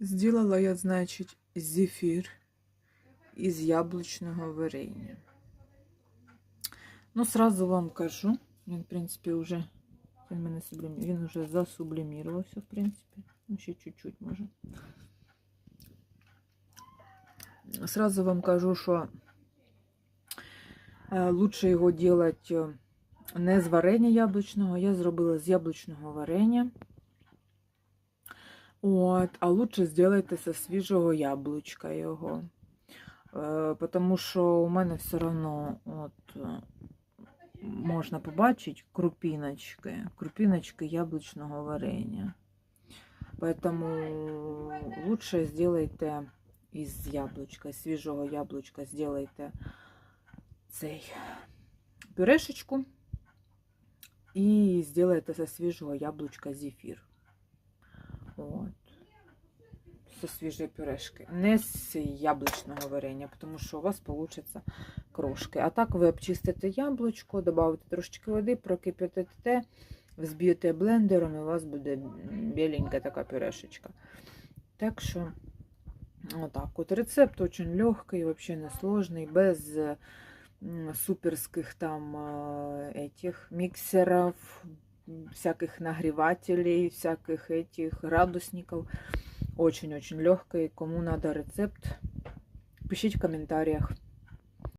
Сделала я, значить, зефір із яблучного варення. Ну, сразу вам кажу, він, в принципі, вже він, мене сублімі... він вже засублімірувався, в принципі. Ну, ще чуть-чуть може. Сразу вам кажу, що е, лучше його делать е, не з варення яблучного. Я зробила з яблучного варення. От, а лучше сделайте зі свіжого яблучка його. Е, Потому що у мене все одно от, можна побачити крупіночки, крупіночки яблучного варення. Поэтому лучше сделайте із яблучка, із свіжого яблучка сделайте цей пюрешечку і сделайте зі свіжого яблучка зефір. От. Со свіжої пюрешки. Не з яблучного варення, тому що у вас получаться крошки. А так ви обчистите яблучко, додавите трошечки води, прокип'ятите, взб'єте блендером, і у вас буде біленька така пюрешечка. Так що, отак. От рецепт очень легкий, вообще не сложний, без м, суперских там этих миксеров, всяких нагревателей, всяких этих градусников. Очень-очень легкий. Кому надо рецепт, пишите в комментариях.